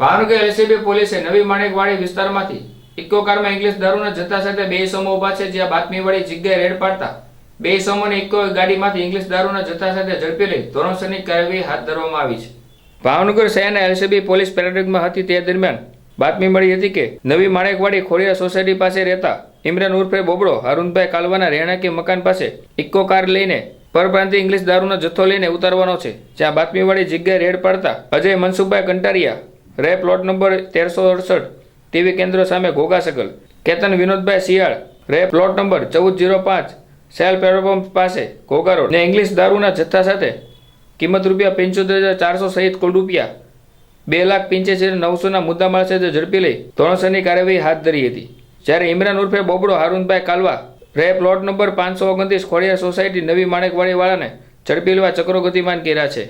Bhavnagar LCB પોલીસે નવી માણેકવાડી વિસ્તારમાંથી ઇકો કારમાં ઇંગ્લિશ દારૂના જથ્થા સાથે બે સમૂહ ઊભા છે જ્યાં બાતમીવાળી જગ્યાએ રેડ પાડતા બે સમૂહને ઇકો ગાડીમાંથી ઇંગ્લિશ દારૂના જથ્થા સાથે ઝડપી લઈ ધોરણસરની કાર્યવાહી હાથ ધરવામાં આવી છે. ભાવનગર શહેરના એલસીબી પોલીસ પેરેડિંગમાં હતી તે દરમિયાન બાતમી મળી હતી કે નવી માણેકવાડી ખોડિયા સોસાયટી પાસે રહેતા ઇમરાન ઉર્ફે બોબડો અરુણભાઈ કાલવાના રહેણાંકી મકાન પાસે ઇકો કાર લઈને પરપ્રાંતિ ઇંગ્લિશ દારૂનો જથ્થો લઈને ઉતારવાનો છે. જ્યાં બાતમીવાળી જગ્યાએ રેડ પાડતા અજય મનસુખભાઈ કંટારિયા રે પ્લોટ નંબર તેરસો અડસઠ. ટીવી કેન્દ્ર સામે ઘોઘા સકલ. કેતન વિનોદભાઈ શિયાળ. રે પ્લોટ નંબર ચૌદ જીરો પાંચ. સેલ પેટ્રોલ પંપ પાસે ઘોઘા રોડ. ને ઇંગ્લિશ દારૂના જથ્થા સાથે કિંમત રૂપિયા પંચોતેર હજાર ચારસો સહિત કુલ રૂપિયા બે લાખ પંચ્યાસી નવસોના મુદ્દામાલ સાથે ઝડપી લઈ ધોરણસરની કાર્યવાહી હાથ ધરી હતી. જ્યારે ઇમરાન ઉર્ફે બોબડો હારુનભાઈ કાલવા રે પ્લોટ નંબર પાંચસો ઓગણત્રીસ ખોડિયા સોસાયટી નવી માણેકવાડીવાળાને ઝડપી લેવા ચક્રો ગતિમાન કર્યા છે.